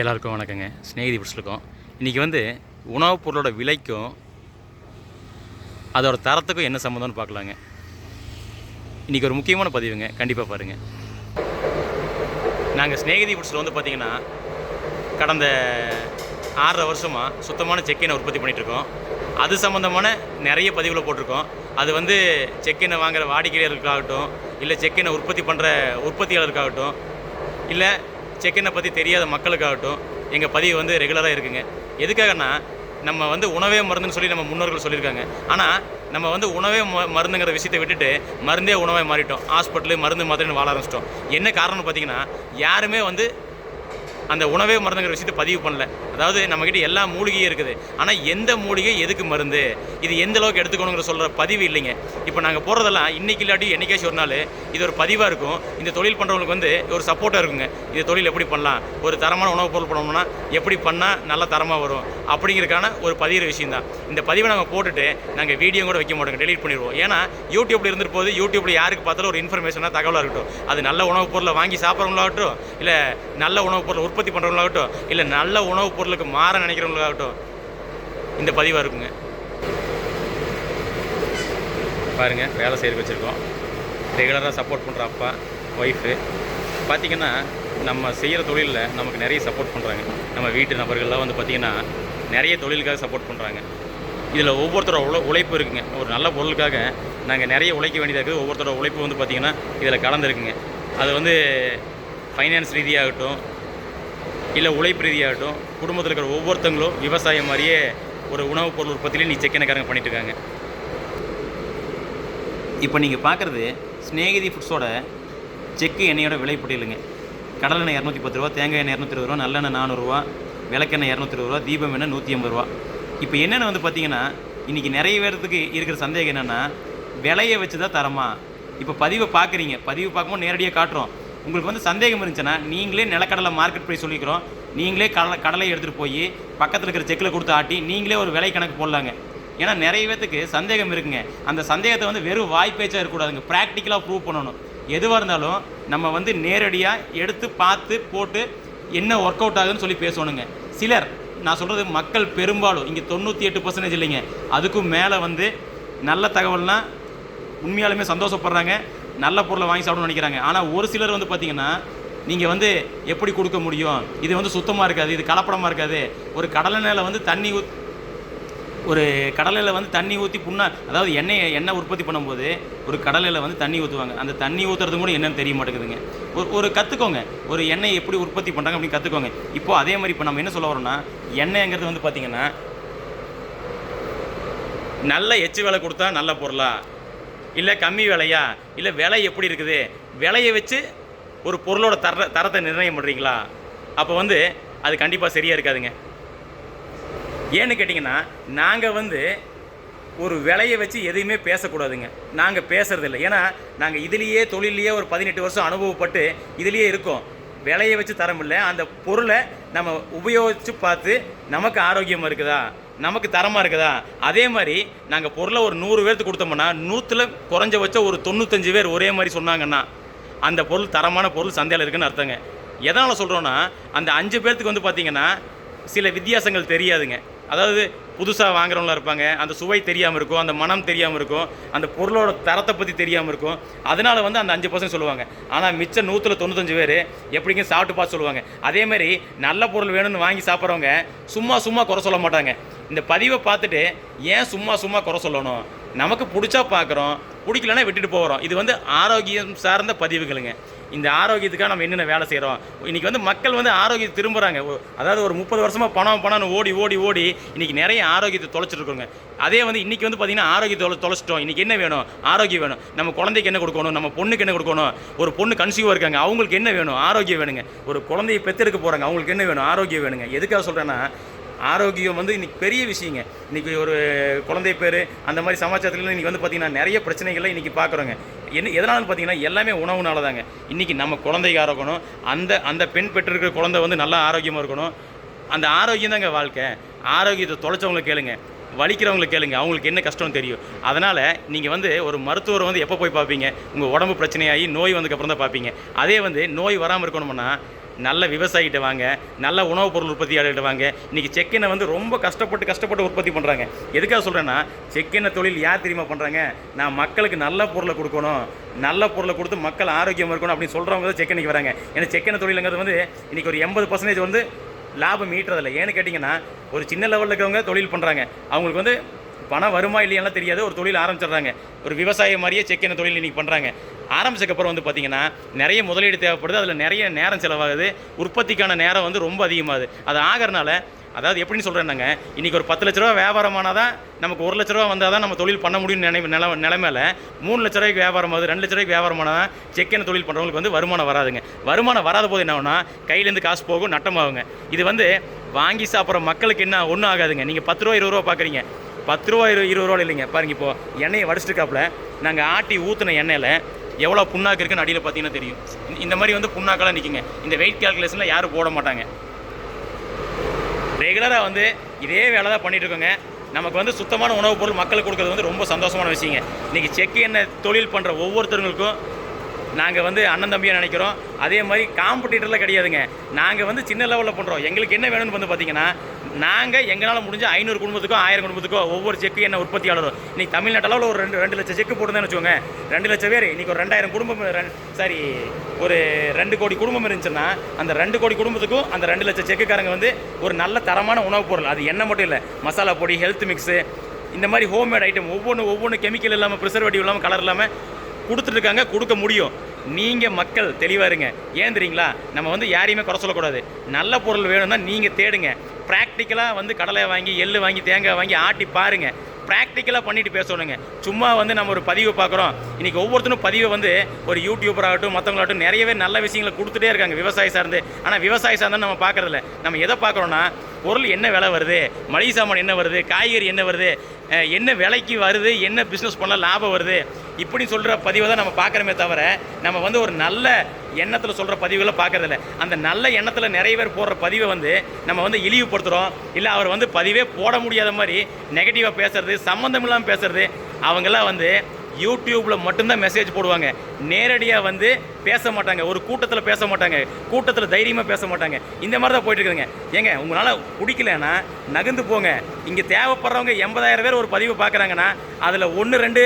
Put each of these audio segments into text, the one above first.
எல்லாருக்கும் வணக்கங்க. ஸ்நேகிதி பிடிச்சிருக்கோம் இன்றைக்கி வந்து உணவுப் பொருளோட விலைக்கும் அதோட தரத்துக்கும் என்ன சம்மந்தம்னு பார்க்கலாங்க. இன்றைக்கி ஒரு முக்கியமான பதிவுங்க. கண்டிப்பாக பாருங்கள் நாங்கள் ஸ்நேகிதி பிடிச்சில் வந்து பார்த்திங்கன்னா கடந்த ஆறரை வருஷமாக சுத்தமான செக்கெண்ணை உற்பத்தி பண்ணிகிட்ருக்கோம் அது சம்மந்தமான நிறைய பதிவில் போட்டிருக்கோம். அது வந்து செக்கெண்ணை வாங்குகிற வாடிக்கையாளர்களுக்காகட்டும் இல்லை செக்கெண்ணை உற்பத்தி பண்ணுற உற்பத்தியாளருக்காகட்டும் இல்லை செக்கினை பற்றி தெரியாத மக்களுக்காகட்டும் எங்கள் பதிவு வந்து ரெகுலராக இருக்குங்க. எதுக்காகன்னா நம்ம வந்து உணவே மருந்துன்னு சொல்லி நம்ம முன்னோர்கள் சொல்லியிருக்காங்க. ஆனால் நம்ம வந்து உணவே ம மருந்துங்கிற விஷயத்தை விட்டுட்டு மருந்தே உணவே மாறிட்டோம். ஹாஸ்பிட்டலு மருந்து மாதிரின்னு வாழ ஆரம்பிச்சிட்டோம். என்ன காரணம்னு பார்த்தீங்கன்னா யாருமே வந்து அந்த உணவே மருந்துங்கிற விஷயத்தை பதிவு பண்ணல. அதாவது நம்மக்கிட்ட எல்லா மூலிகையும் இருக்குது. ஆனால் எந்த மூலிகை எதுக்கு மருந்து? இது எந்த அளவுக்கு எடுத்துக்கணுங்கிற சொல்கிற பதிவு இல்லைங்க. இப்போ நாங்கள் போகிறதெல்லாம் இன்னைக்கு இல்லாட்டி என்னைக்காச்சும் ஒரு நாள் இது ஒரு பதிவாக இருக்கும். இந்த தொழில் பண்ணுறவங்களுக்கு வந்து ஒரு சப்போர்ட்டாக இருக்குங்க. இந்த தொழில் எப்படி பண்ணலாம்? ஒரு தரமான உணவுப் பொருள் பண்ணோம்னா எப்படி பண்ணால் நல்ல தரமாக வரும்? அப்படிங்கிறதுக்கான ஒரு பதிகிற விஷயம் தான் இந்த பதிவை நாங்கள் போட்டுட்டு நாங்கள் வீடியோ கூட வைக்க மாட்டோங்க. டெலிட் பண்ணிடுவோம். ஏன்னா யூடியூப்ல இருந்துட்டு போது யூடியூப்ல யாருக்கு பார்த்தாலும் ஒரு இன்ஃபர்மேஷனாக தகவலாக இருக்கட்டும். அது நல்ல உணவுப் பொருளை வாங்கி சாப்பிட்றவங்களாகட்டும் இல்லை நல்ல உணவுப் பொருளை உற்பத்தி பண்ணுறவங்களாகட்டும் இல்லை நல்ல உணவுப் பொருளுக்கு மாற நினைக்கிறவங்களாகட்டும் இந்த பதிவாக இருக்குங்க. பாருங்கள் வேலை செய்து வச்சுருக்கோம். ரெகுலராக சப்போர்ட் பண்ணுற அப்பா ஒய்ஃபு பார்த்திங்கன்னா நம்ம செய்கிற தொழிலில் நமக்கு நிறைய சப்போர்ட் பண்ணுறாங்க நம்ம வீட்டு நபர்கள்லாம் வந்து பார்த்திங்கன்னா நிறைய தொழிலுக்காக சப்போர்ட் பண்ணுறாங்க இதில் ஒவ்வொருத்தரோட உழ உழைப்பு இருக்குங்க. ஒரு நல்ல பொருளுக்காக நாங்கள் நிறைய உழைக்க வேண்டியதாக இருக்குது. ஒவ்வொருத்தரோட உழைப்பு வந்து பார்த்திங்கன்னா இதில் கலந்துருக்குங்க. அது வந்து ஃபைனான்ஸ் ரீதியாகட்டும் இல்லை உழைப்பு ரீதியாகட்டும் குடும்பத்தில் இருக்கிற ஒவ்வொருத்தங்களும் விவசாயம் மாதிரியே ஒரு உணவுப் பொருள் உற்பத்தியிலே நீ செக்கெனக்காரங்க பண்ணிட்டு இருக்காங்க இப்போ நீங்கள் பார்க்குறது ஸ்நேகிதி ஃபுட்ஸோட செக்கு எண்ணெயோட விலை பட்டியலுங்க கடலெண்ணெய் இரநூத்தி பத்து ரூபா தேங்காய் எண்ணெய் இரநூத்தி இருபது ரூபா நல்லெண்ணெய் நானூறுரூவா விளக்கெண்ணெய் இரநூத்தி இருபது ரூபா தீபம் எண்ணெய் நூற்றி ஐம்பது ரூபா. இப்போ என்னென்னு வந்து பார்த்தீங்கன்னா இன்றைக்கி நிறைய பேர்த்துக்கு இருக்கிற சந்தேகம் என்னென்னா விலையை வச்சு தான் தரமா? இப்போ பதிவை பார்க்குறீங்க பதிவு பார்க்கும்போது நேரடியாக காட்டுறோம். உங்களுக்கு வந்து சந்தேகம் இருந்துச்சுன்னா நீங்களே நிலக்கடலை மார்க்கெட் ப்ரைஸ் சொல்லிக்கிறோம். நீங்களே கடலை கடலை எடுத்துகிட்டு போய் பக்கத்தில் இருக்கிற செக்கில் கொடுத்து ஆட்டி நீங்களே ஒரு விலை கணக்கு போடலாங்க. ஏன்னா நிறைய பேத்துக்கு சந்தேகம் இருக்குங்க. அந்த சந்தேகத்தை வந்து வெறும் வாய்ப்பேச்சாக இருக்கக்கூடாதுங்க. ப்ராக்டிக்கலாக ப்ரூவ் பண்ணணும். எதுவாக இருந்தாலும் நம்ம வந்து நேரடியாக எடுத்து பார்த்து போட்டு என்ன ஒர்க் அவுட் ஆகுதுன்னு சொல்லி பேசணுங்க. சிலர் நான் சொல்கிறது மக்கள் பெரும்பாலும் இங்கே தொண்ணூற்றி எட்டு பர்சன்டேஜ் இல்லைங்க. அதுக்கும் மேலே வந்து நல்ல தகவல்னால் உண்மையாலுமே சந்தோஷப்படுறாங்க. நல்ல பொருளை வாங்கி சாப்பிடணும்னு நினைக்கிறாங்க. ஆனால் ஒரு சிலர் வந்து பார்த்தீங்கன்னா நீங்கள் வந்து எப்படி கொடுக்க முடியும்? இது வந்து சுத்தமாக இருக்காது இது கலப்படமாக இருக்காது. ஒரு கடலெண்ணெயில் வந்து தண்ணி ஊத் ஒரு கடலையில் வந்து தண்ணி ஊற்றி புண்ணா அதாவது எண்ணெயை எண்ணெய் உற்பத்தி பண்ணும்போது ஒரு கடலையில் வந்து தண்ணி ஊற்றுவாங்க அந்த தண்ணி ஊற்றுறது கூட என்னன்னு தெரிய மாட்டேங்குதுங்க. ஒரு ஒரு கற்றுக்கோங்க ஒரு எண்ணெய் எப்படி உற்பத்தி பண்ணுறாங்க அப்படின்னு கற்றுக்கோங்க இப்போ அதே மாதிரி இப்போ நம்ம என்ன சொல்ல வரோம்னா எண்ணெய்ங்கிறது வந்து பார்த்திங்கன்னா நல்ல எச்சு வேலை கொடுத்தா நல்ல பொருளாக இல்லை கம்மி விலையா? இல்லை விலை எப்படி இருக்குது? விலையை வச்சு ஒரு பொருளோட தர தரத்தை நிர்ணயம் பண்ணுறீங்களா அப்போ வந்து அது கண்டிப்பாக சரியாக இருக்காதுங்க. ஏன்னு கேட்டிங்கன்னா நாங்கள் வந்து ஒரு விலையை வச்சு எதையுமே பேசக்கூடாதுங்க. நாங்கள் பேசுகிறதில்ல ஏன்னா நாங்கள் இதுலேயே தொழிலையே ஒரு பதினெட்டு வருஷம் அனுபவப்பட்டு இதுலேயே இருக்கோம். விலையை வச்சு தரமில்ல. அந்த பொருளை நம்ம உபயோகித்து பார்த்து நமக்கு ஆரோக்கியமாக இருக்குதா? நமக்கு தரமாக இருக்குதா? அதே மாதிரி நாங்கள் பொருளை ஒரு நூறு பேர்த்து கொடுத்தோம்னா நூற்றில் குறைஞ்சபட்சம் ஒரு தொண்ணூத்தஞ்சு பேர் ஒரே மாதிரி சொன்னாங்கன்னா அந்த பொருள் தரமான பொருள் சந்தையில் இருக்குன்னு அர்த்தங்க. எதனால் சொல்கிறோன்னா அந்த அஞ்சு பேர்த்துக்கு வந்து பார்த்திங்கன்னா சில வித்தியாசங்கள் தெரியாதுங்க. அதாவது புதுசாக வாங்குறவங்களா இருப்பாங்க அந்த சுவை தெரியாமல் இருக்கும் அந்த மனம் தெரியாமல் இருக்கும் அந்த பொருளோட தரத்தை பற்றி தெரியாமல் இருக்கும். அதனால் வந்து அந்த அஞ்சு பர்சன்ட் சொல்லுவாங்க. ஆனால் மிச்சம் நூற்றில் தொண்ணூத்தஞ்சு பேர் எப்படிங்க சாப்பிட்டு பார்த்து சொல்லுவாங்க. அதேமாரி நல்ல பொருள் வேணும்னு வாங்கி சாப்பிட்றவங்க சும்மா சும்மா குறை சொல்ல மாட்டாங்க. இந்த பதிவை பார்த்துட்டு ஏன் சும்மா சும்மா குறை சொல்லணும்? நமக்கு பிடிச்சா பார்க்குறோம் பிடிக்கலன்னா விட்டுட்டு போகிறோம். இது வந்து ஆரோக்கியம் சார்ந்த பதிவுகளுங்க. இந்த ஆரோக்கியத்துக்காக நம்ம என்னென்ன வேலை செய்கிறோம்? இன்றைக்கி வந்து மக்கள் வந்து ஆரோக்கியத்தை திரும்புகிறாங்க அதாவது ஒரு முப்பது வருஷமாக பணம் பணம்னு ஓடி ஓடி ஓடி இன்றைக்கி நிறைய ஆரோக்கியத்தை தொலைச்சிருக்கோங்க. அதே வந்து இன்றைக்கி வந்து பார்த்திங்கன்னா ஆரோக்கியத்தை தொலை தொலைச்சிட்டோம். இன்றைக்கி என்ன வேணும்? ஆரோக்கியம் வேணும். நம்ம குழந்தைக்கு என்ன கொடுக்கணும்? நம்ம பொண்ணுக்கு என்ன கொடுக்கணும்? ஒரு பொண்ணு கன்சியூவாக இருக்காங்க. அவங்களுக்கு என்ன வேணும்? ஆரோக்கியம் வேணுங்க. ஒரு குழந்தையை பெற்றெடுக்க போகிறாங்க அவங்களுக்கு என்ன வேணும்? ஆரோக்கியம் வேணுங்க. எதுக்காக சொல்கிறேன்னா ஆரோக்கியம் வந்து இன்றைக்கி பெரிய விஷயங்க. இன்றைக்கி ஒரு குழந்தை பேர் அந்த மாதிரி சமாச்சாரத்தில் இன்றைக்கி வந்து பார்த்திங்கன்னா நிறைய பிரச்சனைகளை இன்றைக்கி பார்க்குறோங்க என்ன எதனாலும் பார்த்தீங்கன்னா எல்லாமே உணவுனால தாங்க இன்றைக்கி நம்ம குழந்தைக்கு இருக்கணும் அந்த அந்த பெண் பெற்றிருக்கிற குழந்தை வந்து நல்லா ஆரோக்கியமாக இருக்கணும். அந்த ஆரோக்கியம் தாங்க வாழ்க்கை. ஆரோக்கியத்தை தொலைச்சவங்களை கேளுங்க. வலிக்கிறவங்களை கேளுங்க. அவங்களுக்கு என்ன கஷ்டம்னு தெரியும். அதனால் நீங்கள் வந்து ஒரு மருத்துவரை வந்து எப்போ போய் பார்ப்பீங்க உங்கள் உடம்பு பிரச்சனையாகி நோய் வந்ததுக்கப்புறம் தான் பார்ப்பீங்க அதே வந்து நோய் வராமல் இருக்கணும்னா நல்ல விவசாயிகிட்ட வாங்க நல்ல உணவுப் பொருள் உற்பத்தியாளர்கிட்ட வாங்க. இன்றைக்கி செக்கெண்ணை வந்து ரொம்ப கஷ்டப்பட்டு கஷ்டப்பட்டு உற்பத்தி பண்ணுறாங்க எதுக்காக சொல்கிறேன்னா செக்கெண்ணெய் தொழில் யார் தெரியுமா பண்ணுறாங்க நான் மக்களுக்கு நல்ல பொருளை கொடுக்கணும் நல்ல பொருளை கொடுத்து மக்கள் ஆரோக்கியமாக இருக்கணும் அப்படின்னு சொல்கிறவங்க தான் செக்கெண்ணைக்கு வராங்க. ஏன்னா செக்கெண்ணெய் தொழிலுங்கிறது வந்து இன்றைக்கி ஒரு எண்பது பர்சன்டேஜ் வந்து லாபம் ஈட்டுறதில்ல. ஏன்னு கேட்டிங்கன்னா ஒரு சின்ன லெவலில் இருக்கிறவங்க தொழில் பண்ணுறாங்க அவங்களுக்கு வந்து பணம் வருமா இல்லையாலாம் தெரியாது. ஒரு தொழில் ஆரம்பிச்சிடுறாங்க. ஒரு விவசாய மாதிரியே செக்கென தொழில் இன்றைக்கி பண்ணுறாங்க ஆரம்பிச்சக்கப்புறம் வந்து பார்த்திங்கன்னா நிறைய முதலீடு தேவைப்படுது. அதில் நிறைய நேரம் செலவாகுது. உற்பத்திக்கான நேரம் வந்து ரொம்ப அதிகமாகுது. அது ஆகிறனால அதாவது எப்படின்னு சொல்கிறேன்னாங்க இன்றைக்கி ஒரு பத்து லட்ச ரூபா வியாபாரமானால் தான் நமக்கு ஒரு லட்ச ரூபா வந்தால் தான் நம்ம தொழில் பண்ண முடியும்னு நினை நில நிலைமையில மூணு லட்ச ரூபாய்க்கு வியாபாரம் ஆகுது ரெண்டு லட்ச ரூபாய்க்கு வியாபாரமானால் தான் செக்கென தொழில் பண்ணுறவங்களுக்கு வந்து வருமானம் வராதுங்க. வருமானம் வராத போது என்ன ஆகும்னா கையிலேருந்து காசு போகும் நட்டமாகுங்க. இது வந்து வாங்கி சாப்பிட்ற மக்களுக்கு என்ன ஒன்றும் ஆகாதுங்க. நீங்கள் பத்து ரூபா இருபது ரூபா பார்க்குறீங்க பத்து ரூபா இரு இருபது ரூபா இல்லைங்க. பாருங்க இப்போ எண்ணெயை வடிச்சிருக்காப்புல நாங்கள் ஆட்டி ஊற்றின எண்ணெயில் எவ்வளோ புண்ணாக்கு இருக்குன்னு அடியில் பார்த்தீங்கன்னா தெரியும். இந்த- மாதிரி வந்து புண்ணாக்கெல்லாம் நிற்குங்க இந்த வெயிட் கால்குலேஷனில் யாரும் போட மாட்டாங்க. ரெகுலராக வந்து இதே வேலை தான் பண்ணிகிட்ருக்கோங்க நமக்கு வந்து சுத்தமான உணவுப் பொருள் மக்களுக்கு கொடுக்கறது வந்து ரொம்ப சந்தோஷமான விஷயங்க. இன்றைக்கி செக்கு எண்ணெய் தொழில் பண்ணுற ஒவ்வொருத்தருங்களுக்கும் நாங்கள் வந்து அண்ணன் தம்பியாக நினைக்கிறோம். அதே மாதிரி காம்படிட்டரில் கிடையாதுங்க. நாங்கள் வந்து சின்ன லெவலில் பண்ணுறோம் எங்களுக்கு என்ன வேணும்னு வந்து பார்த்தீங்கன்னா நாங்கள் எங்களால் முடிஞ்ச ஐநூறு குடும்பத்துக்கோ ஆயிரம் குடும்பத்துக்கோ ஒவ்வொரு செக்கு என்ன உற்பத்தியாளரும் இன்னைக்கு தமிழ்நாட்டில் ஒரு ரெண்டு ரெண்டு லட்சம் செக்கு போட்டுருந்தேன்னு வச்சுக்கோங்க. ரெண்டு லட்சம் பேர் இன்றைக்கி ஒரு ரெண்டாயிரம் குடும்பம் சாரி ஒரு ரெண்டு கோடி குடும்பம் இருந்துச்சுன்னா அந்த ரெண்டு கோடி குடும்பத்துக்கும் அந்த ரெண்டு லட்சம் செக்குக்காரங்க வந்து ஒரு நல்ல தரமான உணவுப் பொருள். அது என்ன மட்டும் இல்லை மசாலா பொடி ஹெல்த் மிக்ஸு இந்த மாதிரி ஹோம்மேட் ஐட்டம் ஒவ்வொன்று ஒவ்வொன்று கெமிக்கல் இல்லாமல் ப்ரிசர்வேட்டிவ் இல்லாமல் கலர் இல்லாமல் கொடுத்துட்ருக்காங்க கொடுக்க முடியும். நீங்கள் மக்கள் தெளிவாக இருங்க. ஏன் தெரியுங்களா? நம்ம வந்து யாரையுமே குறை சொல்லக்கூடாது. நல்ல பொருள் வேணும்னா நீங்கள் தேடுங்க. ப்ராக்டிக்கலாக வந்து கடலை வாங்கி எள்ளு வாங்கி தேங்காய் வாங்கி ஆட்டி பாருங்கள் ப்ராக்டிக்கலாக பண்ணிட்டு பேசணுங்க. சும்மா வந்து நம்ம ஒரு பதிவை பார்க்குறோம். இன்றைக்கி ஒவ்வொருத்தரும் பதிவை வந்து ஒரு யூடியூபர் ஆகட்டும் மற்றவங்களாகட்டும் நிறையவே நல்ல விஷயங்களை கொடுத்துட்டே இருக்காங்க விவசாயி சார்ந்து. ஆனால் விவசாயி சார்ந்து நம்ம பார்க்குறதில்ல. நம்ம எதை பார்க்குறோன்னா பொருள் என்ன விலை வருது மளிகை சாமான் என்ன வருது காய்கறி என்ன வருது என்ன விலைக்கு வருது என்ன பிஸ்னஸ் பண்ணால் லாபம் வருது இப்படி சொல்கிற பதிவை தான் நம்ம பார்க்குறோமே தவிர நம்ம வந்து ஒரு நல்ல எண்ணத்தில் சொல்கிற பதிவுகளை பார்க்கறதில்ல அந்த நல்ல எண்ணத்தில் நிறைய பேர் போடுற பதிவை வந்து நம்ம வந்து இழிவுபடுத்துகிறோம் இல்லை அவர் வந்து பதிவே போட முடியாத மாதிரி நெகட்டிவாக பேசுறது சம்மந்தம் இல்லாமல் பேசுறது அவங்கெல்லாம் வந்து யூடியூப்பில் மட்டும்தான் மெசேஜ் போடுவாங்க. நேரடியாக வந்து பேச மாட்டாங்க. ஒரு கூட்டத்தில் பேச மாட்டாங்க. கூட்டத்தில் தைரியமாக பேச மாட்டாங்க. இந்த மாதிரி தான் போயிட்டுருக்குதுங்க ஏங்க உங்களால் பிடிக்கலன்னா நகர்ந்து போங்க. இங்கே தேவைப்படுறவங்க எண்பதாயிரம் பேர் ஒரு பதிவு பார்க்குறாங்கன்னா அதில் ஒன்று ரெண்டு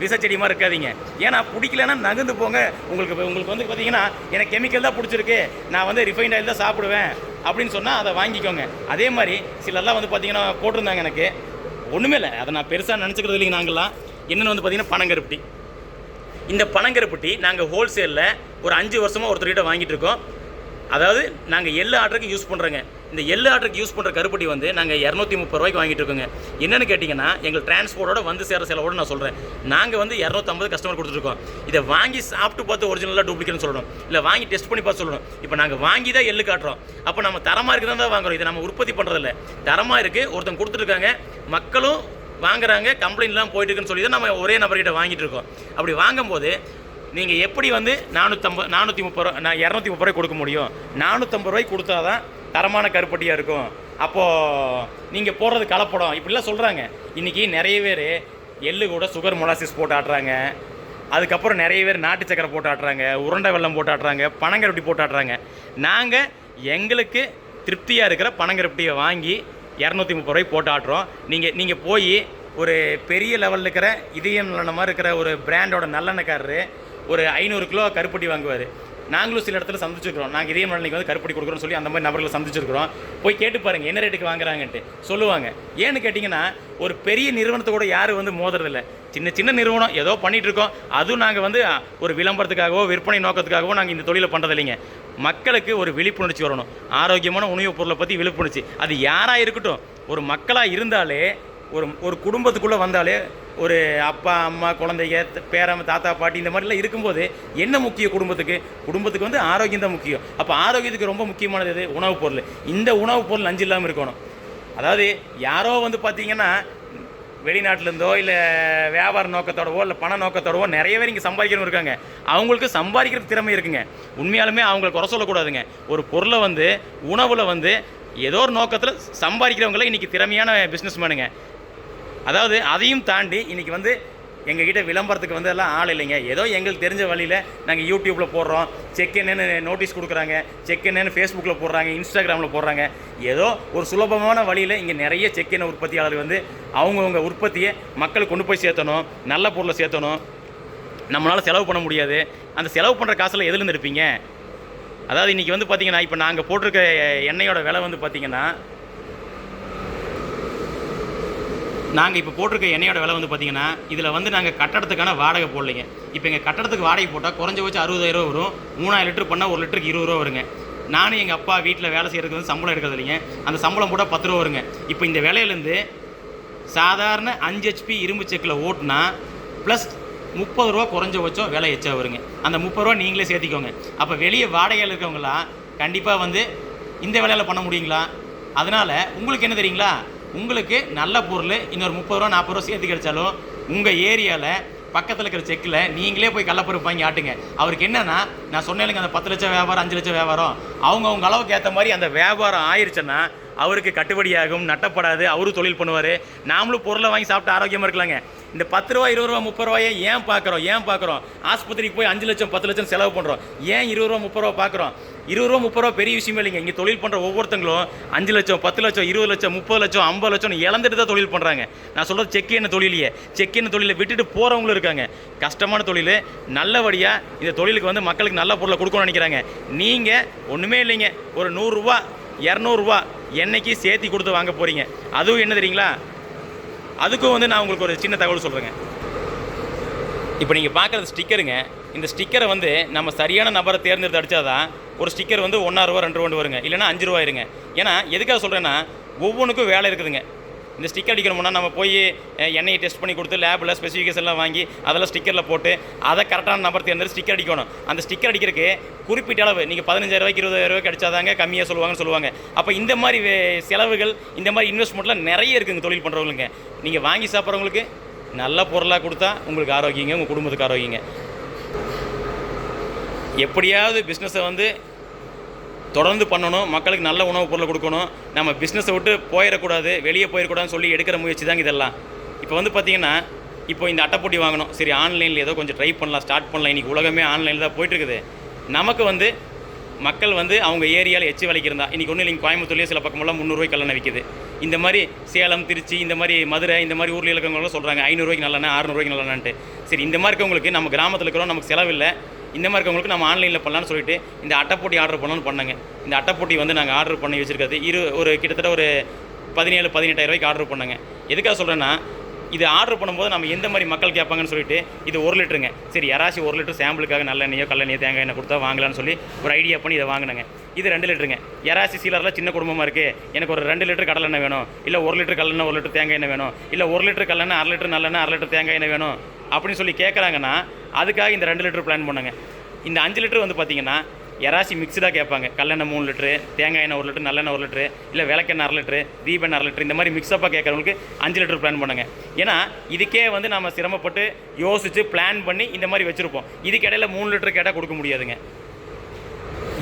விசச்செடி மாதிரி இருக்காதீங்க. ஏன்னா பிடிக்கலன்னா நகர்ந்து போங்க. உங்களுக்கு உங்களுக்கு வந்து பார்த்தீங்கன்னா எனக்கு கெமிக்கல் தான் பிடிச்சிருக்கு. நான் வந்து ரிஃபைண்ட் ஆயில் தான் சாப்பிடுவேன். அப்படின்னு சொன்னால் அதை வாங்கிக்கோங்க. அதே மாதிரி சிலர்லாம் வந்து பார்த்தீங்கன்னா போட்டிருந்தாங்க எனக்கு. ஒன்றுமே இல்லை. அதை நான் பெருசாக நினச்சிக்கிறது இல்லைங்க நாங்கள்லாம். என்னென்னு வந்து பார்த்தீங்கன்னா பனங்கருப்பட்டி. இந்த பனங்கருப்பட்டி நாங்கள் ஹோல்சேலில் ஒரு அஞ்சு வருஷமாக ஒருத்தர்கிட்ட வாங்கிட்டு இருக்கோம். அதாவது நாங்கள் எல்லா ஆர்டருக்கு யூஸ் பண்ணுறோங்க இந்த எள்ளு ஆர்டருக்கு யூஸ் பண்ணுற கருப்பட்டி வந்து நாங்கள் இரநூத்தி முப்பது ரூபாய்க்கு வாங்கிட்டு இருக்கோங்க. என்னென்னு கேட்டிங்கன்னா எங்கள் டிரான்ஸ்போர்ட்டோட வந்து சேர செலவோட நான் சொல்கிறேன் நாங்கள் வந்து இரநூத்தம்பது கஸ்டமர் கொடுத்துருக்கோம் இதை வாங்கி சாப்பிட்டு பார்த்து ஒரிஜினலாக டூப்ளிகேட்னு சொல்லணும். இல்லை வாங்கி டெஸ்ட் பண்ணி பார்த்து சொல்லணும். இப்போ நாங்கள் வாங்கி தான் எள்ளு காட்டுறோம். அப்போ நம்ம தரமாக இருக்குதான் தான் வாங்குறோம். இதை நம்ம உற்பத்தி பண்ணுறதில்ல தரமாக இருக்குது ஒருத்தன் கொடுத்துருக்காங்க மக்களும் வாங்குறாங்க. கம்ப்ளைண்ட்லாம் போயிட்டு இருக்குன்னு சொல்லி தான் நம்ம ஒரே நபர்கிட்ட வாங்கிட்டு இருக்கோம். அப்படி வாங்கும்போது நீங்கள் எப்படி வந்து நானூற்றம்பது நானூற்றி முப்பது ரூபா நான் இரநூத்தி முப்பது ரூபாய் கொடுக்க முடியும்? நானூற்றம்பது ரூபாய்க்கு கொடுத்தா தான் தரமான கருப்பட்டியாக இருக்கும். அப்போது நீங்கள் போடுறது கலப்படம். இப்படிலாம் சொல்கிறாங்க இன்றைக்கி நிறைய பேர் எள்ளு கூட சுகர் மொலாசிஸ் போட்டு ஆட்டுறாங்க. அதுக்கப்புறம் நிறைய பேர் நாட்டு சக்கரை போட்டு ஆட்டுறாங்க. உருண்டை வெள்ளம் போட்டு ஆட்டுறாங்க. பனங்கருப்பட்டி போட்டு ஆட்டுறாங்க. நாங்கள் எங்களுக்கு திருப்தியாக இருக்கிற பனங்கருப்பட்டியை வாங்கி இரநூத்தி முப்பது ரூபாய் போட்டு ஆட்டுறோம். நீங்கள் நீங்கள் போய் ஒரு பெரிய லெவலில் இருக்கிற இதயம் நல்ல மாதிரி இருக்கிற ஒரு பிராண்டோட நல்லெண்ணக்காரரு ஒரு ஐநூறு கிலோ கருப்பட்டி வாங்குவார். நாங்களும் சில இடத்துல சந்திச்சிருக்கிறோம். நாங்கள் இதே நல்லெண்ணெய்க்கு வந்து கருப்படி கொடுக்குறோம்னு சொல்லி அந்த மாதிரி நபர்களை சந்திச்சிருக்கிறோம். போய் கேட்டு பாருங்கள் என்ன ரேட்டுக்கு வாங்குறாங்கன்ட்டு. சொல்லுவாங்க. ஏன்னு கேட்டிங்கன்னா ஒரு பெரிய நிறுவனத்தை கூட யாரும் வந்து மோதுறதில்ல. சின்ன சின்ன நிறுவனம் ஏதோ பண்ணிகிட்டு இருக்கோம். அதுவும் நாங்கள் வந்து ஒரு விளம்பரத்துக்காகவோ விற்பனை நோக்கத்துக்காகவோ நாங்கள் இந்த தொழிலை பண்ணுறது இல்லைங்க. மக்களுக்கு ஒரு விழிப்புணர்ச்சி வரணும். ஆரோக்கியமான உணவுப் பொருளை பற்றி விழிப்புணர்ச்சி. அது யாராக இருக்கட்டும். ஒரு மக்களாக இருந்தாலே ஒரு ஒரு குடும்பத்துக்குள்ளே வந்தாலே ஒரு அப்பா அம்மா குழந்தைங்க பேரம் தாத்தா பாட்டி இந்த மாதிரிலாம் இருக்கும்போது என்ன முக்கிய குடும்பத்துக்கு? குடும்பத்துக்கு வந்து ஆரோக்கியம் தான் முக்கியம். அப்போ ஆரோக்கியத்துக்கு ரொம்ப முக்கியமானது எது? உணவுப் பொருள். இந்த உணவுப் பொருள் நஞ்சு இல்லாமல் இருக்கணும். அதாவது யாரோ வந்து பார்த்தீங்கன்னா வெளிநாட்டிலேருந்தோ இல்லை வியாபார நோக்கத்தோடவோ இல்லை பண நோக்கத்தோடவோ நிறைய பேர் இங்கே சம்பாதிக்கணும் இருக்காங்க. அவங்களுக்கு சம்பாதிக்கிற திறமை இருக்குங்க. உண்மையாலுமே அவங்களை குறை சொல்லக்கூடாதுங்க. ஒரு பொருளை வந்து உணவில் வந்து ஏதோ ஒரு நோக்கத்தில் சம்பாதிக்கிறவங்கள இன்றைக்கி திறமையான பிஸ்னஸ் மேனுங்க அதாவது அதையும் தாண்டி இன்றைக்கி வந்து எங்ககிட்ட விளம்பரத்துக்கு வந்து எல்லாம் ஆள் இல்லைங்க. ஏதோ எங்களுக்கு தெரிஞ்ச வழியில் நாங்கள் யூடியூப்பில் போடுறோம். செக் என்னென்னு நோட்டீஸ் கொடுக்குறாங்க. செக் என்னென்னு ஃபேஸ்புக்கில் போடுறாங்க. இன்ஸ்டாகிராமில் போடுறாங்க. ஏதோ ஒரு சுலபமான வழியில் இங்கே நிறைய செக் எண்ணெய் உற்பத்தியாளர்கள் வந்து அவங்கவுங்க உற்பத்தியை மக்களுக்கு கொண்டு போய் சேர்த்தணும். நல்ல பொருளை சேர்த்தணும். நம்மளால் செலவு பண்ண முடியாது. அந்த செலவு பண்ணுற காசில் எதுலேருந்து இருப்பீங்க அதாவது இன்றைக்கி வந்து பார்த்திங்கன்னா இப்போ நாங்கள் போட்டிருக்க எண்ணெயோட விலை வந்து பார்த்திங்கன்னா நாங்கள் இப்போ போட்டிருக்க எண்ணெயோட விலை வந்து பார்த்தீங்கன்னா இதில் வந்து நாங்கள் கட்டடத்துக்கான வாடகை போடலைங்க. இப்போ எங்கள் கட்டடத்துக்கு வாடகை போட்டால் குறைஞ்சபட்சம் அறுபதாயிரம் வரும். மூணாயிரம் லிட்டர் பண்ணால் ஒரு லிட்டருக்கு இருபது ரூபா வருங்க. நானும் எங்கள் அப்பா வீட்டில் வேலை செய்கிறதுக்கு வந்து சம்பளம் எடுக்கிறது இல்லைங்க. அந்த சம்பளம் போட்டால் பத்து ரூபா வருங்க. இப்போ இந்த விலையிலேருந்து சாதாரண அஞ்சு ஹெச்பி இரும்பு செக்கில் ஓட்டுனா ப்ளஸ் முப்பது ரூபா குறைஞ்சபட்சம் விலை எச்சா வருங்க. அந்த முப்பது ரூபா நீங்களே சேர்த்திக்கோங்க. அப்போ வெளியே வாடகையில் இருக்கவங்களாம் கண்டிப்பாக வந்து இந்த விலையில் பண்ண முடியுங்களா? அதனால் உங்களுக்கு என்ன தெரியுங்களா? உங்களுக்கு நல்ல பொருள் இன்னொரு முப்பது ரூபா நாற்பது ரூபா சேர்த்து கிடைச்சாலும் உங்கள் ஏரியாவில் பக்கத்தில் இருக்கிற செக்கில் நீங்களே போய் கள்ளப்பருப்பு வாங்கி ஆட்டுங்க. அவருக்கு என்னென்னா நான் சொன்னேன் அந்த பத்து லட்சம் வியாபாரம் அஞ்சு லட்சம் வியாபாரம். அவங்க அவங்க அளவுக்கு ஏற்ற மாதிரி அந்த வியாபாரம் ஆயிடுச்சுன்னா அவருக்கு கட்டுப்படியாகும் நட்டப்படாது அவரும் தொழில் பண்ணுவார். நாமளும் பொருளை வாங்கி சாப்பிட்டு ஆரோக்கியமாக இருக்கலாங்க. இந்த பத்து ரூபா இருபது ரூபா முப்பது ரூபாயை ஏன் பார்க்குறோம்? ஏன் பார்க்குறோம்? ஆஸ்பத்திரிக்கு போய் அஞ்சு லட்சம் பத்து லட்சம் செலவு பண்ணுறோம் ஏன் இருபது ரூபா முப்பது ரூபா பார்க்குறோம்? இருபது ரூபா முப்பது ரூபா பெரிய விஷயமே இல்லைங்க. இங்கே தொழில் பண்ணுற ஒவ்வொருத்தங்களும் அஞ்சு லட்சம் பத்து லட்சம் இருபது லட்சம் முப்பது லட்சம் ஐம்பது லட்சம் இழந்துட்டு தான் தொழில் பண்ணுறாங்க நான் சொல்கிறது செக் என்ன தொழிலையே. செக் என்ன தொழிலை விட்டுட்டு போகிறவங்களும் இருக்காங்க. கஷ்டமான தொழில் நல்லபடியாக இந்த தொழிலுக்கு வந்து மக்களுக்கு நல்ல பொருளை கொடுக்கணும்னு நினைக்கிறாங்க. நீங்கள் ஒன்றுமே இல்லைங்க. ஒரு நூறுரூவா இரநூறுவா என்னைக்கு சேர்த்தி கொடுத்து வாங்க போகிறீங்க அதுவும் என்ன தெரியுங்களா? அதுக்கும் வந்து நான் உங்களுக்கு ஒரு சின்ன தகவல் சொல்கிறேங்க இப்போ நீங்கள் பார்க்குறது ஸ்டிக்கருங்க. இந்த ஸ்டிக்கரை வந்து நம்ம சரியான நபரை தேர்ந்தெடுத்து அடித்தாதான் ஒரு ஸ்டிக்கர் வந்து ஒன்றா ரூபா ரெண்டு ரூபா வருங்க. இல்லைனா அஞ்சு ரூபாயிருங்க. ஏன்னா எதுக்காக சொல்கிறேன்னா ஒவ்வொன்றுக்கும் வேலை இருக்குதுங்க. இந்த ஸ்டிக்கர் அடிக்கணும்னா நம்ம போய் எண்ணெயை டெஸ்ட் பண்ணி கொடுத்து லேபில் ஸ்பெசிஃபிகேஷன்லாம் வாங்கி அதெல்லாம் ஸ்டிக்கரில் போட்டு அதை கரெக்டான நம்பர் தேர்ந்தெடுத்து ஸ்டிக்கர் அடிக்கணும். அந்த ஸ்டிக்கர் அடிக்கிறதுக்கு குறிப்பிட்ட அளவு நீங்கள் பதினஞ்சாயிரரூவாய்க்கு இருபதாயிரம் கம்மியாக சொல்லுவாங்கன்னு சொல்லுவாங்க. அப்போ இந்த மாதிரி செலவுகள் இந்த மாதிரி இன்வெஸ்ட்மெண்ட்லாம் நிறைய இருக்குங்க தொழில் பண்ணுறவங்களுக்கு நீங்கள் வாங்கி சாப்பிட்றவங்களுக்கு நல்ல பொருளாக கொடுத்தா உங்களுக்கு ஆரோக்கியங்க உங்கள் குடும்பத்துக்கு ஆரோக்கியங்க. எப்படியாவது பிஸ்னஸை வந்து தொடர்ந்து பண்ணணும் மக்களுக்கு நல்ல உணவுப் பொருளை கொடுக்கணும். நம்ம பிஸ்னஸை விட்டு போயிடக்கூடாது வெளியே போயிடக்கூடாதுன்னு சொல்லி எடுக்கிற முயற்சி தாங்க இதெல்லாம். இப்போ வந்து பார்த்தீங்கன்னா இப்போ இந்த அட்டைப்பொட்டி வாங்கணும். சரி ஆன்லைனில் ஏதோ கொஞ்சம் ட்ரை பண்ணலாம் ஸ்டார்ட் பண்ணலாம். இன்றைக்கி உலகமே ஆன்லைனில் தான் போயிட்டுருக்குது. நமக்கு வந்து மக்கள் வந்து அவங்க ஏரியாவில் எச்சு விலைக்கு இருந்தா இன்றைக்கி ஒன்றும் இல்லைங்க கோயம்புத்தூர்லேயே சில பக்கமெல்லாம் முந்நூறுவாய்க்கு கல்லணை விற்கிது இந்த மாதிரி சேலம் திருச்சி இந்த மாதிரி மதுரை இந்த மாதிரி ஊரில் இருக்கிறவங்களாம் சொல்கிறாங்க ஐநூறுரூவாய்க்கு நல்லெண்ணெய் அறுநூறுவாய்க்கு நல்லெண்ணன்ட்டு சரி இந்த மாதிரி இருக்கவங்களுக்கு நம்ம கிராமத்தில் இருக்கிறோம் நமக்கு செலவில்லை. இந்த மாதிரி இருக்கவங்களுக்கு நம்ம ஆன்லைனில் பண்ணலான்னு சொல்லிட்டு இந்த அட்டைப்பொட்டி ஆர்டர் பண்ணலான்னு பண்ணுங்க. இந்த அட்டைப்பொட்டி வந்து நாங்கள் ஆர்டர் பண்ணி வச்சுருக்கிறது இரு ஒரு கிட்டத்தட்ட ஒரு பதினேழு பதினெட்டாயிரம் ரூபாய்க்கு ஆர்டர் பண்ணாங்க. எதுக்காக சொல்கிறேன்னா இது ஆர்டர் பண்ணும்போது நம்ம எந்த மாதிரி மக்கள் கேட்பாங்கன்னு சொல்லிட்டு இது ஒரு லிட்டருங்க. சரி யாராச்சும் ஒரு லிட்டர் சாம்பிளுக்காக நல்லெண்ணெயோ கல்லெண்ணெயோ தேங்காய் எண்ணெய் கொடுத்தா வாங்கலாம்னு சொல்லி ஒரு ஐடியா பண்ணி இதை வாங்கினாங்க. இது ரெண்டு லிட்டருங்க. யாராச்சும் சீலரில் சின்ன குடும்பமாக இருக்குது எனக்கு ஒரு ரெண்டு லிட்டர் கடலெண்ணெய் வேணும். இல்லை ஒரு லிட்டர் கல்லெண்ணெய் ஒரு லிட்டர் தேங்காய் எண்ணெய் வேணும். இல்லை ஒரு லிட்டர் கல்லெண்ணெய் அரை லிட்டர் நல்லெண்ணெய் அரை லிட்டர் தேங்காய் எண்ணெய் வேணும். அப்படின்னு சொல்லி கேட்குறாங்கன்னா அதுக்காக இந்த ரெண்டு லிட்டர் பிளான் பண்ணுங்க. இந்த அஞ்சு லிட்டர் வந்து பார்த்தீங்கன்னா யாராச்சும் மிக்சடாக கேட்பாங்க. கல்லெண்ணெய் மூணு லிட்ரு தேங்காய் எண்ணெய் ஒரு லிட்ரு நல்லெண்ணெய் ஒரு லிட்ரு இல்லை விளக்கெண்ணெய் அரை லிட்டரு தீபெண்ணெய் அரை லிட்ரு இந்த மாதிரி மிக்ஸப்பாக கேட்குறவங்களுக்கு அஞ்சு லிட்டர் பிளான் பண்ணுங்க. ஏன்னா இதுக்கே வந்து நம்ம சிரமப்பட்டு யோசித்து பிளான் பண்ணி இந்த மாதிரி வச்சுருப்போம். இதுக்கு மூணு லிட்டர் கேட்டால் கொடுக்க முடியாதுங்க.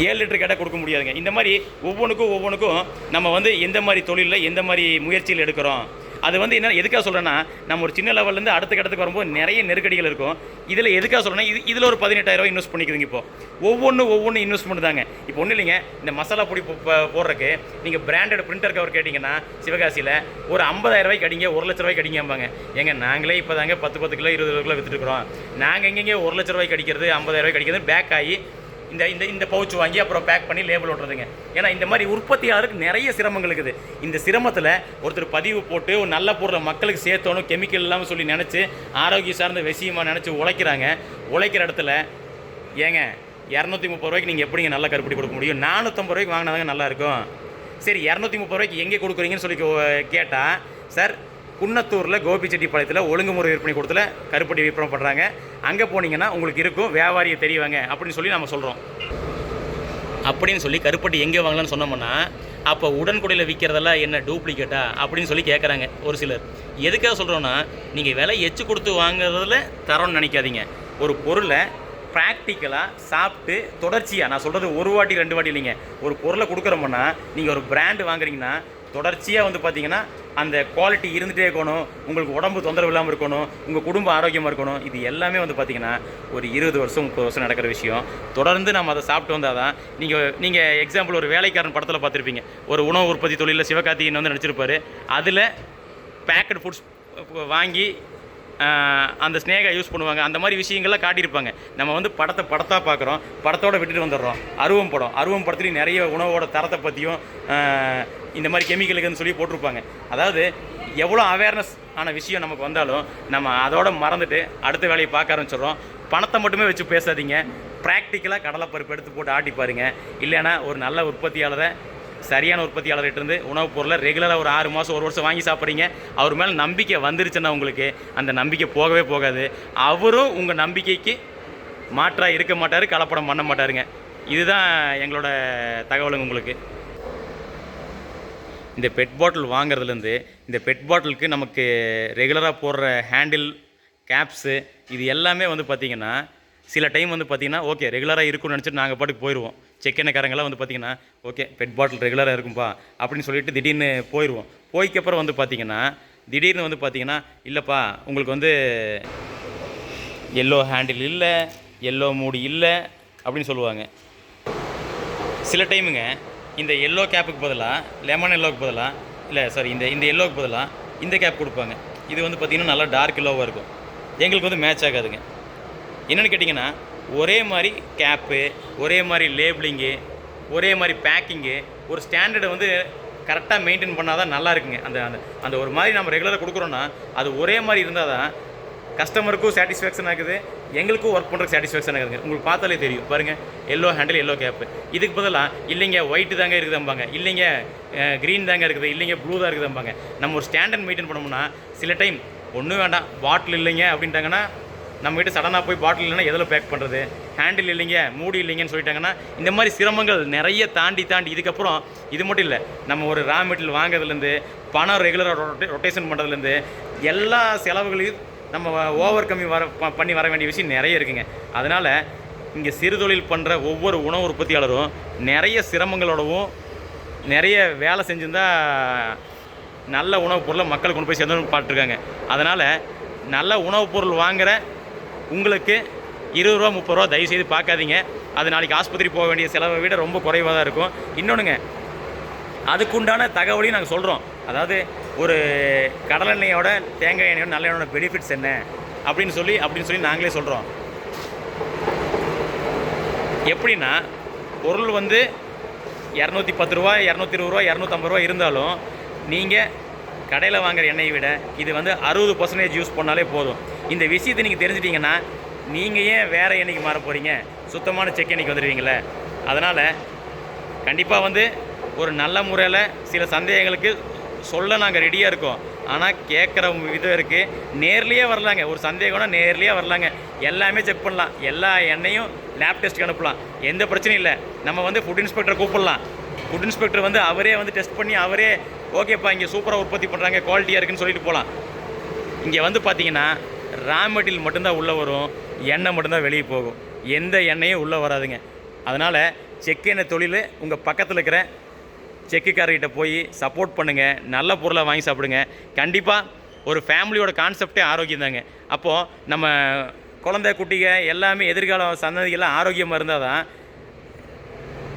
ஏழு லிட்டர் கேட்டால் கொடுக்க முடியாதுங்க. இந்த மாதிரி ஒவ்வொன்றுக்கும் ஒவ்வொன்றுக்கும் நம்ம வந்து எந்த மாதிரி தொழிலில் எந்த மாதிரி முயற்சியில் எடுக்கிறோம்? அது வந்து என்ன எதுக்காக சொல்கிறேன்னா நம்ம ஒரு சின்ன லெவல்லேருந்து அடுத்த கட்டத்துக்கு வரும்போது நிறைய நெருக்கடிகள் இருக்கும். இதில் எதுக்காக சொல்கிறேன்னா இது இதில் ஒரு பதினெட்டாயிரம் இன்வெஸ்ட் பண்ணிக்கிறீங்க இப்போ. ஒவ்வொன்றும் ஒவ்வொன்றும் இன்வெஸ்ட்மெண்ட் தாங்க. இப்போ ஒன்றும் இல்லைங்க இந்த மசாலா பொடி போ- போடுறதுக்கு நீங்கள் பிராண்டட் பிரிண்டர் கவர் கேட்டிங்கன்னா சிவகாசியில் ஒரு ஐம்பதாயிரரூவாய்க்கு அடிங்க ஒரு லட்ச ரூபாய்க்கு அடிங்கம்பாங்க. ஏங்க நாங்களே இப்போ தாங்க பத்து பத்து கிலோ இருபது கிலோ வித்துட்டுருக்குறோம் நாங்கள் எங்கெங்கே ஒரு லட்ச ரூபாய்க்கு அடிக்கிறது ஐம்பதாயிரரூவாய்க்கு அடிக்கிறது பேக் ஆகி இந்த இந்த இந்த பவுச் வாங்கி அப்புறம் பேக் பண்ணி லேபிள் ஓட்டுறதுங்க. ஏன்னா இந்த மாதிரி உற்பத்தியாளருக்கு நிறைய சிரமங்கள் இருக்குது. இந்த சிரமத்தில் ஒருத்தர் பதிவு போட்டு ஒரு நல்ல பொருளை மக்களுக்கு சேர்த்தணும் கெமிக்கல் இல்லாமல் சொல்லி நினச்சி ஆரோக்கியம் சார்ந்த விஷயமா நினச்சி உழைக்கிறாங்க. உழைக்கிற இடத்துல ஏங்க இரநூத்தி முப்பது ரூபாய்க்கு நீங்கள் எப்படிங்க நல்ல கருப்படி கொடுக்க முடியும்? நானூற்றம்பது ரூபாய்க்கு வாங்கினாதாங்க நல்லாயிருக்கும் சரி இரநூத்தி முப்பது ரூபாய்க்கு எங்கே கொடுக்குறீங்கன்னு சொல்லி கேட்டால் சார் குன்னத்தூரில் கோபிச்செட்டிப்பாளையத்தில் ஒழுங்குமுறை விற்பனை கூடத்தில் கருப்பட்டி விற்பனை பண்ணுறாங்க அங்கே போனீங்கன்னா உங்களுக்கு இருக்கும் வியாபாரியை தெரியவாங்க அப்படின்னு சொல்லி நம்ம சொல்கிறோம் அப்படின்னு சொல்லி கருப்பட்டி எங்கே வாங்கலாம்னு சொன்னோம்னா அப்போ உடன்குடியில் விற்கிறதெல்லாம் என்ன டூப்ளிகேட்டா அப்படின்னு சொல்லி கேட்குறாங்க ஒரு சிலர். எதுக்காக சொல்கிறோன்னா நீங்கள் விலை எச்சு கொடுத்து வாங்குறதுல தரோன்னு நினைக்காதீங்க. ஒரு பொருளை ப்ராக்டிக்கலாக சாப்பிட்டு தொடர்ச்சியாக நான் சொல்கிறது ஒரு வாட்டி ரெண்டு வாட்டி இல்லைங்க. ஒரு பொருளை கொடுக்குறோம்னா நீங்கள் ஒரு பிராண்டு வாங்குறீங்கன்னா தொடர்ச்சியாக வந்து பார்த்தீங்கன்னா அந்த குவாலிட்டி இருந்துகிட்டே இருக்கணும் உங்களுக்கு உடம்பு தொந்தரவு இல்லாமல் இருக்கணும் உங்கள் குடும்பம் ஆரோக்கியமாக இருக்கணும் இது எல்லாமே வந்து பார்த்தீங்கன்னா ஒரு இருபது வருஷம் முப்பது வருஷம் நடக்கிற விஷயம். தொடர்ந்து நம்ம அதை சாப்பிட்டு வந்தால் தான் நீங்கள் நீங்கள் எக்ஸாம்பிள் ஒரு வேலைக்காரன் படத்தில் பார்த்துருப்பீங்க. ஒரு உணவு உற்பத்தி தொழிலில் சிவகார்த்திகேயன் வந்து நடிச்சிருப்பாரு. அதில் பேக்கட் ஃபுட்ஸ் வாங்கி அந்த ஸ்னேகை யூஸ் பண்ணுவாங்க. அந்த மாதிரி விஷயங்கள்லாம் காட்டியிருப்பாங்க. நம்ம வந்து படத்தை படத்தாக பார்க்குறோம். படத்தோட விட்டுட்டு வந்துடுறோம். அருவம் படம். அருவம் படத்துலேயும் நிறைய உணவோட தரத்தை பற்றியும் இந்த மாதிரி கெமிக்கலுக்குன்னு சொல்லி போட்டிருப்பாங்க. அதாவது எவ்வளோ அவேர்னஸ் ஆன விஷயம் நமக்கு வந்தாலும் நம்ம அதோட மறந்துட்டு அடுத்த வேலையை பார்க்க ஆரம்பிச்சிடுறோம். பணத்தை மட்டுமே வச்சு பேசாதீங்க. ப்ராக்டிக்கலாக கடலைப்பருப்பு எடுத்து போட்டு ஆட்டி பாருங்கள் இல்லைன்னா ஒரு நல்ல உற்பத்தியாளரை சரியான உற்பத்தியாளர்கிட்ட இருந்து உணவுப் பொருளை ரெகுலராக ஒரு ஆறு மாதம் ஒரு வருஷம் வாங்கி சாப்பிட்றீங்க. அவர் மேலே நம்பிக்கை வந்துருச்சுன்னா உங்களுக்கு அந்த நம்பிக்கை போகவே போகாது. அவரும் உங்கள் நம்பிக்கைக்கு மாற்றாக இருக்க மாட்டார் கலப்படம் பண்ண மாட்டாருங்க. இதுதான் எங்களோட தகவலுங்க உங்களுக்கு. இந்த பெட் பாட்டில் வாங்குறதுலேருந்து இந்த பெட் பாட்டிலுக்கு நமக்கு ரெகுலராக போடுற ஹேண்டில் கேப்ஸு இது எல்லாமே வந்து பார்த்திங்கன்னா சில டைம் வந்து பார்த்திங்கன்னா ஓகே ரெகுலராக இருக்கும்னு நினச்சிட்டு நாங்கள் பாட்டுக்கு போயிடுவோம் செக்கெண்ணக்காரங்களாம் வந்து பார்த்திங்கன்னா ஓகே பெட் பாட்டில் ரெகுலராக இருக்கும்பா அப்படின்னு சொல்லிட்டு திடீர்னு போயிடுவோம் போய்க்கப்புறம் வந்து பார்த்திங்கன்னா திடீர்னு வந்து பார்த்திங்கன்னா இல்லைப்பா உங்களுக்கு வந்து எல்லோ ஹேண்டில் இல்லை எல்லோ மூடி இல்லை அப்படின்னு சொல்லுவாங்க. சில டைமுங்க இந்த எல்லோ கேப்புக்கு பதிலாக லெமன் எல்லோவுக்கு பதிலாக இல்லை சாரி இந்த இந்த எல்லோவுக்கு பதிலாக இந்த கேப் கொடுப்பாங்க. இது வந்து பார்த்திங்கன்னா நல்லா டார்க் எல்லோவாக இருக்கும். எங்களுக்கு வந்து மேட்ச் ஆகாதுங்க. என்னென்னு கேட்டிங்கன்னா ஒரே மாதிரி கேப்பு ஒரே மாதிரி லேபிளிங்கு ஒரே மாதிரி பேக்கிங்கு ஒரு ஸ்டாண்டர்டை வந்து கரெக்டாக மெயின்டைன் பண்ணால் தான் நல்லா இருக்குங்க. அந்த அந்த அந்த ஒரு மாதிரி நம்ம ரெகுலராக கொடுக்குறோன்னா அது ஒரே மாதிரி இருந்தால் தான் கஸ்டமருக்கும் சாட்டிஸ்ஃபேக்ஷன் ஆகுது எங்களுக்கும் ஒர்க் பண்ணுறதுக்கு சாட்டிஸ்ஃபேக்ஷன் ஆகுதுங்க. உங்களுக்கு பார்த்தாலே தெரியும். பாருங்கள் எல்லோ ஹேண்டில் எல்லோ கேப்பு இதுக்கு பதிலாக இல்லைங்க ஒயிட்டு தாங்க இருக்குதும்பாங்க. இல்லைங்க க்ரீன் தாங்க இருக்குது. இல்லைங்க ப்ளூ தான் இருக்குதும்பாங்க. நம்ம ஒரு ஸ்டாண்டர்ட் மெயின்டைன் பண்ணோம்னா சில டைம் ஒன்றும் வேண்டாம் பாட்டில் இல்லைங்க அப்படின்ட்டாங்கன்னா நம்மகிட்ட சடனாக போய் பாட்டில் இல்லைன்னா எதில் பேக் பண்ணுறது ஹேண்டில் இல்லைங்க மூடி இல்லைங்கன்னு சொல்லிட்டாங்கன்னா இந்த மாதிரி சிரமங்கள் நிறைய தாண்டி தாண்டி இதுக்கப்புறம் இது மட்டும் இல்லை நம்ம ஒரு ரா மெட்டீரியல் வாங்குறதுலேருந்து பணம் ரெகுலராக ரொட்டேஷன் பண்ணுறதுலேருந்து எல்லா செலவுகளையும் நம்ம ஓவர் கம்மி வர ப- பண்ணி வர வேண்டிய விஷயம் நிறைய இருக்குங்க. அதனால் இங்கே சிறுதொழில் பண்ணுற ஒவ்வொரு உணவு உற்பத்தியாளரும் நிறைய சிரமங்களோடவும் நிறைய வேலை செஞ்சுருந்தா நல்ல உணவுப் பொருளை மக்கள் கொண்டு போய் சேர்ந்து பார்த்துருக்காங்க அதனால் நல்ல உணவுப் பொருள் வாங்குகிற உங்களுக்கு இருபது ரூபா முப்பது ரூபா தயவு செய்து பார்க்காதீங்க. அது நாளைக்கு ஆஸ்பத்திரி போக வேண்டிய செலவை விட ரொம்ப குறைவாக தான் இருக்கும். இன்னொன்றுங்க அதுக்குண்டான தகவலையும் நாங்கள் சொல்கிறோம் அதாவது ஒரு கடல் எண்ணெயோட தேங்காய் எண்ணெயோட நல்ல எண்ணெயோட பெனிஃபிட்ஸ் என்ன? அப்படின்னு சொல்லி அப்படின்னு சொல்லி நாங்களே சொல்கிறோம் எப்படின்னா பொருள் வந்து இரநூத்தி பத்து ரூபா இரநூத்தி இருபது ரூபா இரநூத்தம்பது ரூபா இருந்தாலும் நீங்கள் கடையில் வாங்குற எண்ணெயை விட இது வந்து அறுபது பர்சன்டேஜ் யூஸ் பண்ணாலே போதும். இந்த விஷயத்தை நீங்கள் தெரிஞ்சிட்டிங்கன்னா நீங்கள் ஏன் வேறு எண்ணிக்கு மாற போகிறீங்க சுத்தமான செக் எண்ணிக்கு வந்துடுவீங்களே அதனால் கண்டிப்பாக வந்து ஒரு நல்ல முறையில் சில சந்தேகங்களுக்கு சொல்ல நாங்கள் ரெடியாக இருக்கோம். ஆனால் கேட்குற விதம் இருக்குது நேர்லேயே வரலாங்க. ஒரு சந்தேகம்னா நேர்லேயே வரலாங்க. எல்லாமே செக் பண்ணலாம். எல்லா எண்ணெயும் லேப் டெஸ்ட்டுக்கு அனுப்பலாம். எந்த பிரச்சனையும் இல்லை. நம்ம வந்து ஃபுட் இன்ஸ்பெக்டரை கூப்பிடலாம். ஃபுட் இன்ஸ்பெக்டர் வந்து அவரே வந்து டெஸ்ட் பண்ணி அவரே ஓகேப்பா இங்கே சூப்பராக உற்பத்தி பண்ணுறாங்க குவாலிட்டியாக இருக்குன்னு சொல்லிட்டு போகலாம் இங்கே வந்து பார்த்தீங்கன்னா ரா மெட்டீரியல் மட்டும்தான் உள்ளே வரும் எண்ணெய் மட்டும்தான் வெளியே போகும். எந்த எண்ணெயும் உள்ளே வராதுங்க. அதனால் செக் எண்ணெய் தொழில் உங்கள் பக்கத்தில் இருக்கிற செக்குக்காரர்கிட்ட போய் சப்போர்ட் பண்ணுங்கள் நல்ல பொருளை வாங்கி சாப்பிடுங்க. கண்டிப்பாக ஒரு ஃபேமிலியோட கான்செப்டே ஆரோக்கியம் தாங்க. அப்போது நம்ம குழந்தை குட்டிங்க எல்லாமே எதிர்கால சந்ததிகள்லாம் ஆரோக்கியமாக இருந்தால் தான்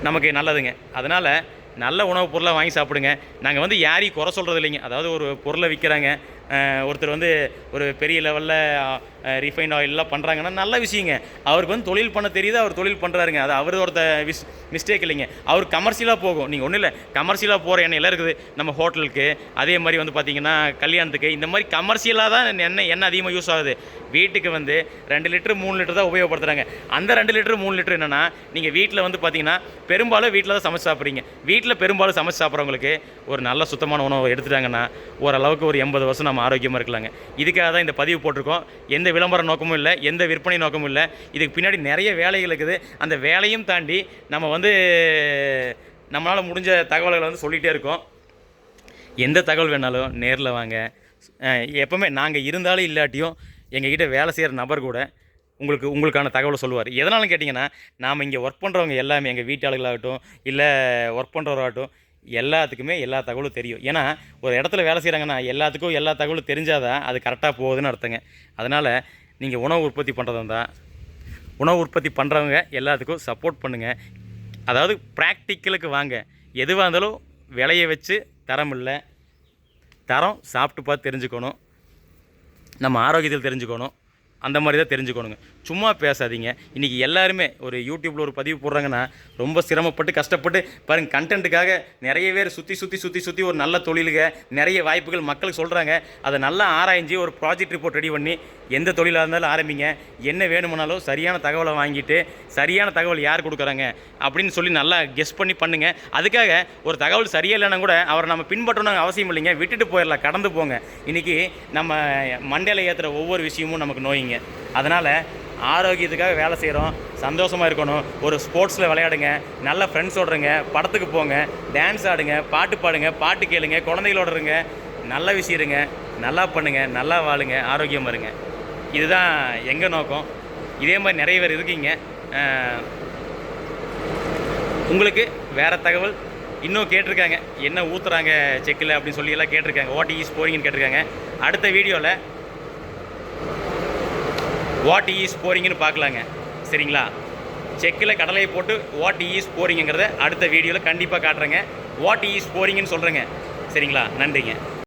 நமக்கு நல்லதுங்க. அதனால் நல்ல உணவுப் பொருளாக வாங்கி சாப்பிடுங்க. நாங்கள் வந்து யாரையும் குறை சொல்கிறது இல்லைங்க அதாவது ஒரு பொருளை விற்கிறாங்க. ஒருத்தர் வந்து ஒரு பெரிய லெவலில் ரிஃபைன் ஆயிலெலாம் பண்ணுறாங்கன்னா நல்ல விஷயங்க. அவருக்கு வந்து தொழில் பண்ண தெரியுது அவர் தொழில் பண்ணுறாருங்க அது அவரோட விஷ் மிஸ்டேக் இல்லைங்க. அவர் கமர்ஷியலாக போகும். நீங்கள் ஒன்றும் இல்லை கமர்ஷியலாக போகிற எண்ணெயெல்லாம் இருக்குது. நம்ம ஹோட்டலுக்கு அதே மாதிரி வந்து பார்த்தீங்கன்னா கல்யாணத்துக்கு இந்த மாதிரி கமர்ஷியலாக தான் எண்ணெய் எண்ணெய் அதிகமாக யூஸ் ஆகுது. வீட்டுக்கு வந்து ரெண்டு லிட்டரு மூணு லிட்டர் தான் உபயோகப்படுத்துகிறாங்க அந்த ரெண்டு லிட்டரு மூணு லிட்டர் என்னென்னா நீங்கள் வீட்டில் வந்து பார்த்தீங்கன்னா பெரும்பாலும் வீட்டில் தான் சமைச்சு சாப்பிட்றீங்க. வீட்டில் பெரும்பாலும் சமைச்சு சாப்பிட்றவங்களுக்கு ஒரு நல்ல சுத்தமான உணவு எடுத்துட்டாங்கன்னா ஓரளவுக்கு ஒரு எண்பது வருஷம் நம்ம ஆரோக்கியமாக இருக்கலாங்க. இதுக்காக தான் இந்த பதிவு போட்டிருக்கோம். எந்த விளம்பர நோக்கமும் இல்லை எந்த விற்பனை நோக்கமும் இல்லை. இதுக்கு பின்னாடி நிறைய வேலைகள் இருக்குது. அந்த வேலையும் தாண்டி நம்ம வந்து நம்மளால் முடிஞ்ச தகவல்களை வந்து சொல்லிகிட்டே இருக்கோம். எந்த தகவல் வேணாலும் நேரில் வாங்க. எப்போவுமே நாங்கள் இருந்தாலும் இல்லாட்டியும் எங்ககிட்ட வேலை செய்கிற நபர் கூட உங்களுக்கு உங்களுக்கான தகவலை சொல்லுவார். எதனாலும் கேட்டிங்கன்னா நாம் இங்கே ஒர்க் பண்ணுறவங்க எல்லாமே எங்கள் வீட்டாளர்களாகட்டும் இல்லை ஒர்க் பண்ணுறவராகட்டும் எல்லாத்துக்குமே எல்லா தகவலும் தெரியும். ஏன்னா ஒரு இடத்துல வேலை செய்கிறாங்கன்னா எல்லாத்துக்கும் எல்லா தகவலும் தெரிஞ்சாதான் அது கரெக்டாக போகுதுன்னு அர்த்தங்க. அதனால் நீங்கள் உணவு உற்பத்தி பண்ணுறதா இருந்தால் உணவு உற்பத்தி பண்ணுறவங்க எல்லாத்துக்கும் சப்போர்ட் பண்ணுங்கள் அதாவது ப்ராக்டிக்கலுக்கு வாங்க. எதுவாக இருந்தாலும் விலையை வச்சு தரம் இல்லை. தரம் சாப்பிட்டு பார்த்து தெரிஞ்சுக்கணும். நம்ம ஆரோக்கியத்தில் தெரிஞ்சுக்கணும். அந்த மாதிரி தான் தெரிஞ்சுக்கணுங்க. சும்மா பேசாதீங்க. இன்றைக்கி எல்லாருமே ஒரு யூடியூப்பில் ஒரு பதிவு போடுறாங்கன்னா ரொம்ப சிரமப்பட்டு கஷ்டப்பட்டு பாருங்க கண்டென்ட்டுக்காக நிறைய பேர் சுற்றி சுற்றி சுற்றி சுற்றி ஒரு நல்ல தொழிலுக நிறைய வாய்ப்புகள் மக்களுக்கு சொல்கிறாங்க அதை நல்லா ஆராய்ஞ்சு ஒரு ப்ராஜெக்ட் ரிப்போர்ட் ரெடி பண்ணி எந்த தொழிலாக இருந்தாலும் ஆரம்பிங்க. என்ன வேணுமானாலும் சரியான தகவலை வாங்கிட்டு சரியான தகவல் யார் கொடுக்குறாங்க அப்படின்னு சொல்லி நல்லா கெஸ் பண்ணி பண்ணுங்கள் அதுக்காக ஒரு தகவல் சரியா இல்லைன்னா கூட அவரை நம்ம பின்பற்றணும் அவசியம் இல்லைங்க. விட்டுட்டு போயிடலாம் கடந்து போங்க. இன்றைக்கி நம்ம மண்டையில் ஏற்றுற ஒவ்வொரு விஷயமும் நமக்கு நோய்ங்க அதனால் ஆரோக்கியத்துக்காக வேலை செய்கிறோம் சந்தோஷமாக இருக்கணும். ஒரு ஸ்போர்ட்ஸில் விளையாடுங்க. நல்ல ஃப்ரெண்ட்ஸ் ஓடுறங்க படத்துக்கு போங்க. டான்ஸ் ஆடுங்க. பாட்டு பாடுங்க. பாட்டு கேளுங்க. குழந்தைகளோட இருங்க. நல்ல விஷயம் இருங்க. நல்லா பண்ணுங்கள் நல்லா வாழுங்க. ஆரோக்கியமாக இருங்க. இதுதான் எங்கள் நோக்கம். இதே மாதிரி நிறைய பேர் இருக்கீங்க. உங்களுக்கு வேறு தகவல் இன்னும் கேட்டிருக்காங்க. என்ன ஊற்றுறாங்க செக்கில் அப்படின்னு சொல்லி எல்லாம் கேட்டிருக்காங்க. வாட் ஈஸ் போறீங்கன்னு கேட்டிருக்காங்க. அடுத்த வீடியோவில் வாட் ஈஸ் போகிறீங்கன்னு பார்க்கலாங்க. சரிங்களா? செக்கில் கடலையை போட்டு வாட் ஈஸ் போறீங்கிறத அடுத்த வீடியோவில் கண்டிப்பாக காட்டுறேங்க. வாட் ஈஸ் போகிறீங்கன்னு சொல்கிறேங்க சரிங்களா? நன்றிங்க.